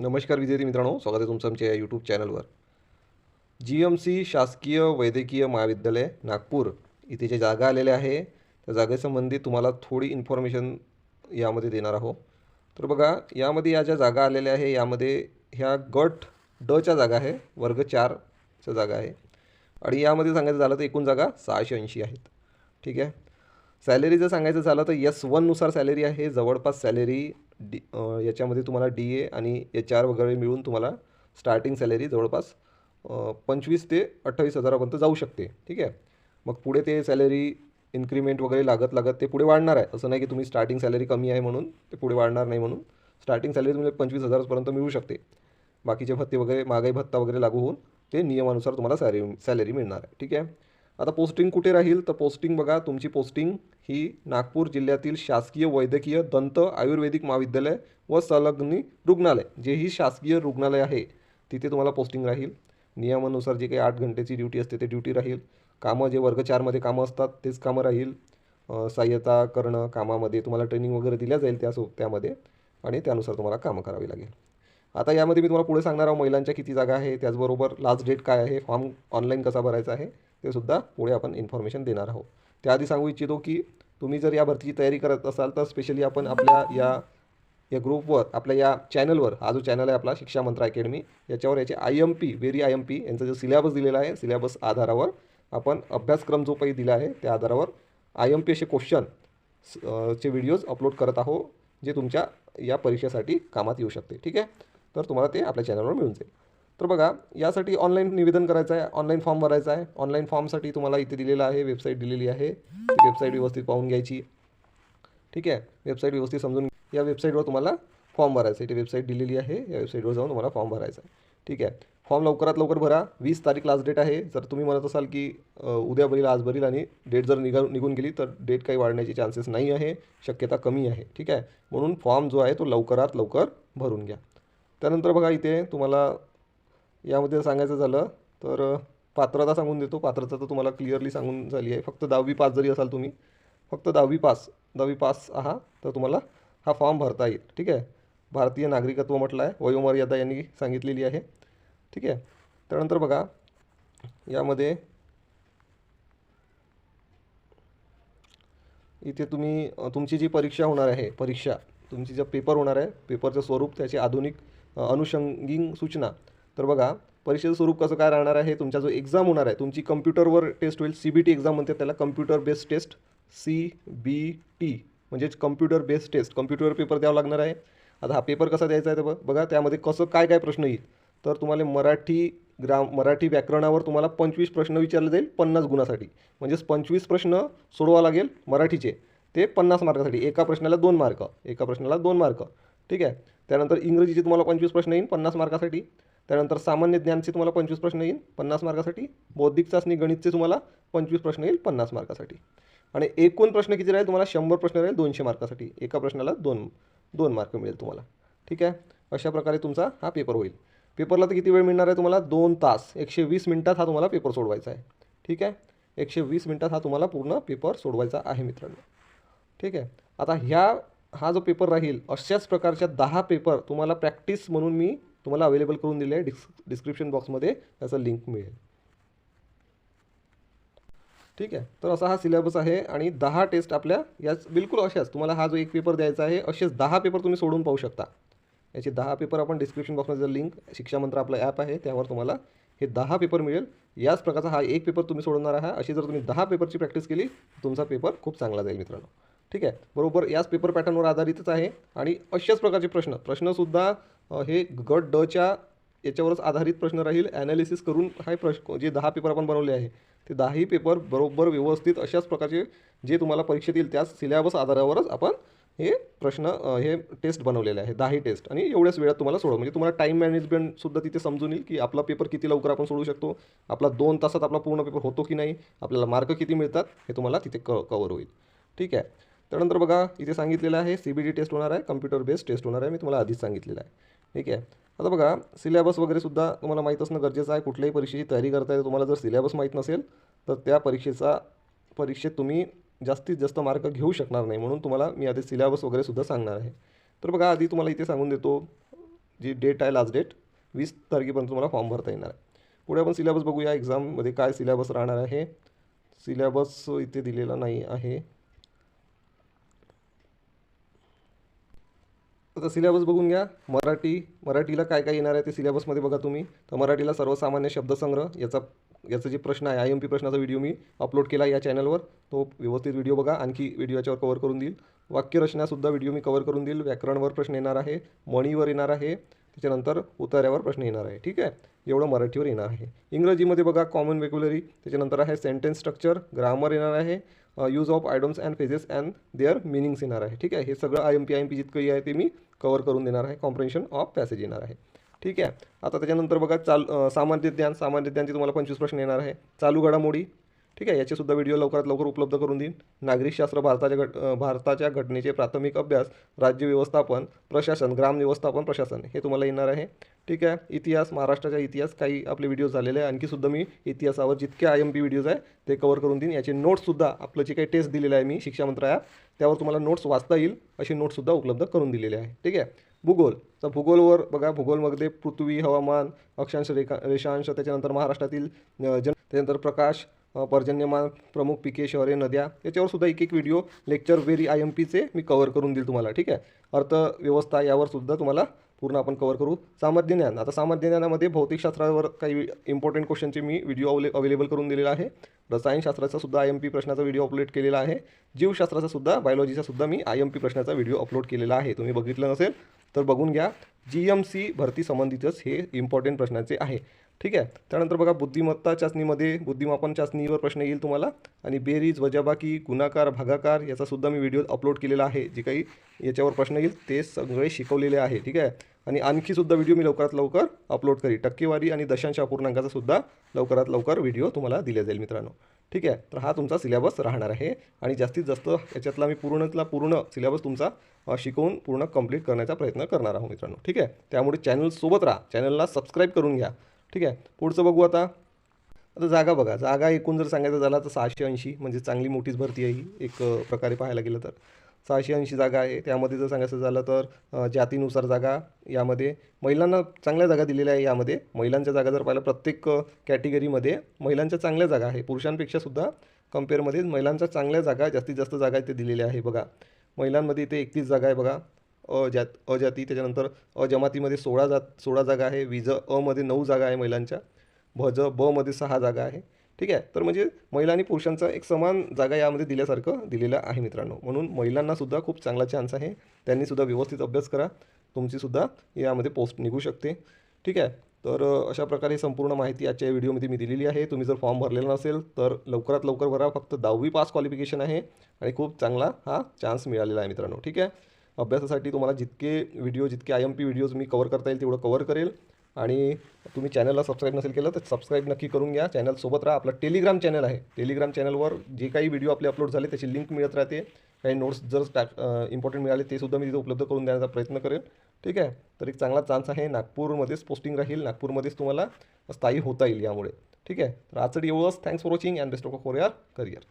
नमस्कार विद्यार्थी मित्रांनो स्वागत आहे तुमचं आमच्या यूट्यूब चॅनलवर जी एम सी शासकीय वैद्यकीय महाविद्यालय नागपूर इथे ज्या जागा आलेल्या आहे. त्या जागेसंबंधी तुम्हाला थोडी इन्फॉर्मेशन यामध्ये देणार आहो तर बघा यामध्ये या ज्या जागा आलेल्या आहे यामध्ये ह्या गट डच्या जागा आहे वर्ग चारच्या जागा आहे. आणि यामध्ये सांगायचं झालं तर एकूण जागा सहाशे ऐंशी आहेत. ठीक आहे? सॅलरी जर सांगायचं झालं तर यस वननुसार सॅलरी आहे जवळपास सॅलरी डी याच्यामध्ये तुम्हाला डी ए आणि एच आर वगैरे मिळून तुम्हाला स्टार्टिंग सॅलरी जवळपास पंचवीस ते अठ्ठावीस हजारापर्यंत जाऊ शकते. ठीक आहे? मग पुढे ते सॅलरी इन्क्रीमेंट वगैरे लागत लागत ते पुढे वाढणार आहे. असं नाही की तुम्ही स्टार्टिंग सॅलरी कमी आहे म्हणून ते पुढे वाढणार नाही म्हणून. स्टार्टिंग सॅलरी तुम्हाला पंचवीस हजारपर्यंत मिळू शकते. बाकीचे भत्ते वगैरे महागाई भत्ता वगैरे लागू होऊन ते नियमानुसार तुम्हाला सॅलरी सॅलरी मिळणार आहे. ठीक आहे? आता पोस्टिंग कुठे राहील? तर पोस्टिंग बघा तुमची पोस्टिंग ही नागपूर जिल्ह्यातील शासकीय वैद्यकीय दंत आयुर्वेदिक महाविद्यालय व संलग्नी रुग्णालय जे ही शासकीय रुग्णालय आहे तिथे तुम्हाला पोस्टिंग राहील. नियमानुसार जे काही आठ घंटेची ड्युटी असते ते ड्युटी राहील. कामं जे वर्ग चारमध्ये कामं असतात तेच कामं राहील. सहाय्यता करणं कामामध्ये तुम्हाला ट्रेनिंग वगैरे दिल्या जाईल त्या सो त्यामध्ये आणि त्यानुसार तुम्हाला कामं करावी लागेल. आता यामध्ये मी तुम्हाला पुढे सांगणार आहोत महिलांच्या किती जागा आहे त्याचबरोबर लास्ट डेट काय आहे फॉर्म ऑनलाईन कसा भरायचा आहे ते सुद्धा पुढे आपण इन्फॉर्मेशन देणार आहोत. त्याआधी सांगू इच्छितो की तुम्ही जर या भरतीची तयारी करत असाल तर स्पेशली आपण आपल्या या या ग्रुपवर आपल्या या चॅनलवर हा जो चॅनल आहे आपला शिक्षा मंत्र अकॅडमी याच्यावर याचे I M P very I M P यांचा जो सिलेबस दिलेला आहे सिलेबस आधारावर आपण अभ्यासक्रम जो काही दिला आहे त्या आधारावर आय एम पी असे क्वेश्चन चे व्हिडिओज अपलोड करत आहो जे तुमच्या या परीक्षेसाठी कामात येऊ शकते. ठीक आहे? तर तुम्हाला ते आपल्या चॅनलवर मिळून जाईल. तर बघा यासाठी ऑनलाईन निवेदन करायचं आहे ऑनलाईन फॉर्म भरायचा आहे. ऑनलाईन फॉर्मसाठी तुम्हाला इथे दिलेलं आहे वेबसाईट दिलेली आहे. ती वेबसाईट व्यवस्थित पाहून घ्यायची. ठीक आहे? वेबसाईट व्यवस्थित समजून या वेबसाईटवर तुम्हाला फॉर्म भरायचा आहे. इथे वेबसाईट दिलेली आहे. या वेबसाईटवर जाऊन तुम्हाला फॉर्म भरायचा आहे. ठीक आहे? फॉर्म लवकरात लवकर भरा. वीस तारीख लास्ट डेट आहे. जर तुम्ही म्हणत असाल की उद्या भरील आज भरील आणि डेट जर निघा निघून गेली तर डेट काही वाढण्याची चान्सेस नाही आहे. शक्यता कमी आहे. ठीक आहे? म्हणून फॉर्म जो आहे तो लवकरात लवकर भरून घ्या. त्यानंतर बघा इथे तुम्हाला यामध्ये सांगायचं झालं तर पात्रता सांगून देतो. पात्रता तर तुम्हाला क्लिअरली सांगून झाली आहे. फक्त दहावी पास जरी असाल तुम्ही फक्त दहावी पास दहावी पास आहात तर तुम्हाला हा फॉर्म भरता येईल. ठीक आहे? भारतीय नागरिकत्व म्हटलं आहे वयोमर्यादा यांनी सांगितलेली आहे. ठीक आहे? त्यानंतर बघा यामध्ये इथे तुम्ही तुमची जी परीक्षा होणार आहे परीक्षा तुमची ज्या पेपर होणार आहे पेपरचं स्वरूप त्याची आधुनिक अ, अनुषंगिक सूचना तर बघा परीक्षेचं स्वरूप कसं काय राहणार आहे? तुमचा जो एक्झाम होणार आहे तुमची कम्प्युटरवर टेस्ट होईल. सी बी टी एक्झाम म्हणते त्याला computer based test C B T म्हणजेच कम्प्युटर बेस्ड टेस्ट कम्प्युटरवर पेपर द्यावा लागणार आहे. आता हा पेपर कसा द्यायचा आहे तर बघा त्यामध्ये कसं काय काय प्रश्न येईल. तर तुम्हाला मराठी ग्राम मराठी व्याकरणावर तुम्हाला पंचवीस प्रश्न विचारले जाईल पन्नास गुणासाठी. म्हणजेच पंचवीस प्रश्न सोडवा लागेल मराठीचे. ते पन्नास मार्कासाठी. एका प्रश्नाला दोन मार्क. एका प्रश्नाला दोन मार्क. ठीक आहे? त्यानंतर इंग्रजीचे तुम्हाला पंचवीस प्रश्न येईल पन्नास मार्कासाठी. त्यानंतर सामान्य ज्ञानचे तुम्हाला पंचवीस प्रश्न येईल पन्नास मार्कासाठी बौद्धिक चाचणी गणितचे तुम्हाला पंचवीस प्रश्न येईल पन्नास मार्कासाठी. आणि एकूण प्रश्न किती राहील? तुम्हाला शंभर प्रश्न राहील दोनशे मार्कासाठी. एका प्रश्नाला दोन दोन मार्क मिळेल तुम्हाला. ठीक आहे? अशा प्रकारे तुमचा हा पेपर होईल. पेपरला तर किती वेळ मिळणार आहे तुम्हाला? दोन तास. एकशे वीस मिनिटात हा तुम्हाला पेपर सोडवायचा आहे. ठीक आहे? एकशे वीस मिनिटात हा तुम्हाला पूर्ण पेपर सोडवायचा आहे मित्रांनो. ठीक आहे? आता ह्या हा जो पेपर राहील अशाच प्रकारच्या दहा पेपर तुम्हाला प्रॅक्टिस म्हणून मी तुम्हाला अवेलेबल करून दिले आहे डिस् डिस्क्रिप्शन बॉक्समध्ये त्याचं लिंक मिळेल. ठीक आहे? तर असा हा सिलेबस आहे आणि दहा टेस्ट आपल्या याच बिलकुल अशाच. तुम्हाला हा जो एक पेपर द्यायचा आहे असेच दहा पेपर तुम्ही सोडून पाहू शकता. याचे दहा पेपर आपण डिस्क्रिप्शन बॉक्समध्ये जर लिंक शिक्षा मंत्र आपलं ॲप आहे त्यावर तुम्हाला हे दहा पेपर मिळेल. याच प्रकारचा हा एक पेपर तुम्ही सोडवणार आहात. अशी जर तुम्ही दहा पेपरची प्रॅक्टिस केली तुमचा पेपर खूप चांगला जाईल मित्रांनो. ठीक आहे? बरोबर याच पेपर पॅटर्नवर आधारितच आहे. आणि अशाच प्रकारचे प्रश्न. प्रश्नसुद्धा हे गट डच्या याच्यावरच आधारित प्रश्न राहील. ॲनालिसिस करून हा प्रश्न जे दहा पेपर आपण बनवले आहे ते दहाही पेपर बरोबर व्यवस्थित अशाच प्रकारचे जे तुम्हाला परीक्षेत येईल त्याच सिलेबस आधारावरच आपण हे प्रश्न हे टेस्ट बनवलेले आहे. दहाही टेस्ट आणि एवढ्याच वेळात तुम्हाला सोडव. म्हणजे तुम्हाला टाईम मॅनेजमेंटसुद्धा तिथे समजून येईल की आपला पेपर किती लवकर आपण सोडू शकतो आपला दोन तासात आपला पूर्ण पेपर होतो की नाही आपल्याला मार्क किती मिळतात हे तुम्हाला तिथे क कवर होईल. ठीक आहे? त्यानंतर बघा इथे सांगितलेलं आहे सी बी डी टेस्ट होणार आहे कम्प्युटर बेस्ड टेस्ट होणार आहे. मी तुम्हाला आधीच सांगितलेलं आहे. ठीक आहे. आता बघा सिलेबस वगैरे सुद्धा तुम्हाला माहीत असणं गरजेचं आहे. कुठल्याही परीक्षेची तयारी करता येते तुम्हाला जर सिलेबस माहीत नसेल तर त्या परीक्षेचा परीक्षेत तुम्ही जास्तीत जास्त मार्क घेऊ शकणार नाही. म्हणून तुम्हाला मी आधी सिलेबस वगैरे सुद्धा सांगणार आहे. तर बघा आधी तुम्हाला इथे सांगून देतो जी डेट आहे लास्ट डेट वीस तारखेपर्यंत तुम्हाला फॉर्म भरता येणार आहे. पुढे आपण सिलेबस बघूया एक्झाममध्ये काय सिलेबस राहणार आहे. सिलेबस इथे दिलेला नाही आहे. आता सिलेबस बघून घ्या. मराठी मराठीला काय काय येणार आहे ते सिलेबसमध्ये बघा तुम्ही. तर मराठीला सर्वसामान्य शब्दसंग्रह याचा याचा जे प्रश्न आहे आय एम पी प्रश्नाचा व्हिडिओ मी अपलोड केला या चॅनलवर तो व्यवस्थित व्हिडिओ बघा आणखी व्हिडिओ याच्यावर कवर करून देईल. वाक्यरचनासुद्धा व्हिडिओ मी कवर करून देईल. व्याकरणवर प्रश्न येणार आहे मणीवर येणार आहे त्याच्यानंतर उतार्यावर प्रश्न येणार आहे ठीक आहे? एवढं मराठीवर येणार आहे. इंग्रजीमध्ये बघा कॉमन वेक्युलरी त्याच्यानंतर आहे सेंटेन्स स्ट्रक्चर ग्रामर येणार आहे use of idioms and phases and their meanings येणार आहे. ठीक आहे? हे सगळं I M P I M P जितकंही आहे ते मी कवर करून देणार आहे. कॉम्प्रेन्शन ऑफ पॅसेज येणार आहे. ठीक आहे? आता त्याच्यानंतर बघा चाल सामान्य ज्ञान. सामान्य ज्ञानचे तुम्हाला पंचवीस प्रश्न येणार आहे. चालू घडामोडी. ठीक आहे याचेसुद्धा व्हिडिओ लवकरात लवकर उपलब्ध करून देईन. नागरिकशास्त्र भारताच्या घट भारताच्या घटनेचे प्राथमिक अभ्यास राज्य व्यवस्थापन प्रशासन ग्राम व्यवस्थापन प्रशासन हे तुम्हाला येणार आहे. ठीक आहे इतिहास महाराष्ट्राचा इतिहास काही आपले व्हिडिओ झालेले आहे. आणखी सुद्धा मी इतिहासावर जितके आय एम पी व्हिडिओज आहे ते कवर करून देईन. याचे नोट्ससुद्धा आपलं जे काही टेस्ट दिलेलं आहे मी शिक्षा मंत्रालयात त्यावर तुम्हाला नोट्स वाचता येईल असे नोट्ससुद्धा उपलब्ध करून दिलेले आहे. ठीक आहे भूगोल. तर भूगोलवर बघा भूगोलमध्ये पृथ्वी हवामान अक्षांश रेखा रेषांश त्याच्यानंतर महाराष्ट्रातील जन त्याच्यानंतर प्रकाश पर्जन्यमान प्रमुख पिके शहरे नद्या याच्यावर सुद्धा एक एक video lecture very I M पीचे मी कवर करून देईल तुम्हाला ठीक आहे? अर्थव्यवस्था यावर सुद्धा तुम्हाला पूर्ण आपण कवर करू. सामान्य ज्ञान आता सामान्य ज्ञानामध्ये भौतिकशास्त्रावर काही इम्पॉर्टंट क्वेश्चनचे मी व्हिडिओ अवले अवेलेबल करून दिलेला आहे. रसायनशास्त्राचा सुद्धा आय एम पी प्रश्नाचा व्हिडिओ अपलोड केलेला आहे. जीवशास्त्राचा सुद्धा बायोलॉजीचा सुद्धा मी आय एम पी प्रश्नाचा व्हिडिओ अपलोड केलेला आहे. तुम्ही बघितलं नसेल तर बघून घ्या. जी एम सी भरती संबंधितच हे इम्पॉर्टंट प्रश्नाचे आहे. ठीक आहे? त्यानंतर बघा बुद्धिमत्ता चाचणीमध्ये बुद्धिमापन चाचणीवर प्रश्न येईल तुम्हाला. आणि बेरीज वजाबाकी गुणाकार भागाकार याचासुद्धा मी व्हिडिओ अपलोड केलेला आहे. जे काही याच्यावर प्रश्न येईल ते सगळे शिकवलेले आहे. ठीक आहे? आणि आणखी सुद्धा व्हिडिओ मी लवकरात लवकर अपलोड करी. टक्केवारी आणि दशांश अपूर्णांकाचा सुद्धा लवकरात लवकर व्हिडिओ तुम्हाला दिले जाईल मित्रांनो. ठीक आहे? तर हा तुमचा सिलेबस राहणार आहे आणि जास्तीत जास्त याच्यातला मी पूर्णतला पूर्ण सिलेबस तुमचा शिकवून पूर्ण कंप्लीट करण्याचा प्रयत्न करणार आहोत मित्रांनो. ठीक आहे? त्यामुळे चॅनलसोबत राहा. चॅनलला सबस्क्राईब करून घ्या. ठीक आहे? पुढचं बघू आता. आता जागा बघा. जागा एकूण जर सांगायचं झाला तर सहाशे ऐंशी म्हणजे चांगली मोठीच भरती आहे ही एक प्रकारे पाहायला गेलं तर. सहाशे ऐंशी जागा आहे. त्यामध्ये जर सांगायचं झालं तर जातीनुसार जागा यामध्ये महिलांना चांगल्या जागा दिलेल्या आहे यामध्ये. महिलांच्या जागा जर पाहिलं प्रत्येक कॅटेगरीमध्ये महिलांच्या चांगल्या जागा आहे. पुरुषांपेक्षा सुद्धा कम्पेअरमध्ये महिलांच्या चांगल्या जागा जास्तीत जास्त जागा इथे दिलेल्या आहे बघा. महिलांमध्ये इथे एकतीस जागा आहे बघा. अजात अजाती त्याच्यानंतर अजमातीमध्ये सोळा जात सोळा जागा आहे. विज अमध्ये नऊ जागा आहे महिलांच्या. भज बमध्ये सहा जागा आहे. ठीक आहे? तर म्हणजे महिला आणि पुरुषांचा एक समान जागा यामध्ये दिल्यासारखं दिलेलं आहे मित्रांनो. म्हणून महिलांनासुद्धा खूप चांगला चान्स आहे. त्यांनीसुद्धा व्यवस्थित अभ्यास करा. तुमचीसुद्धा यामध्ये पोस्ट निघू शकते. ठीक आहे? तर अशा प्रकारे संपूर्ण माहिती आजच्या या व्हिडिओमध्ये मी दिलेली आहे. तुम्ही जर फॉर्म भरलेला नसेल तर लवकरात लवकर भरा. फक्त दहावी पास क्वालिफिकेशन आहे आणि खूप चांगला हा चान्स मिळालेला आहे मित्रांनो. ठीक आहे? अभ्यासासाठी तुम्हाला जितके व्हिडिओ जितके आय एम पी व्हिडिओज मी कवर करता येईल तेवढं कवर करेल. आणि तुम्ही चॅनलला सबस्क्राईब नसेल केलं तर सबस्क्राईब नक्की करून घ्या. चॅनलसोबत राहा. आपलं टेलिग्राम चॅनल आहे. टेलिग्राम चॅनलवर जे काही व्हिडिओ आपले अपलोड झाले त्याची लिंक मिळत राहते. काही नोट्स जर टाक इम्पॉर्टंट मिळाले ते सुद्धा मी तिथे उपलब्ध करून देण्याचा प्रयत्न करेन. ठीक आहे? तर एक चांगला चान्स आहे. नागपूरमध्येच पोस्टिंग राहील. नागपूरमध्येच तुम्हाला स्थायी होता येईल यामुळे. ठीक आहे? तर आजसाठी एवढंच. Thanks for watching and best of for your career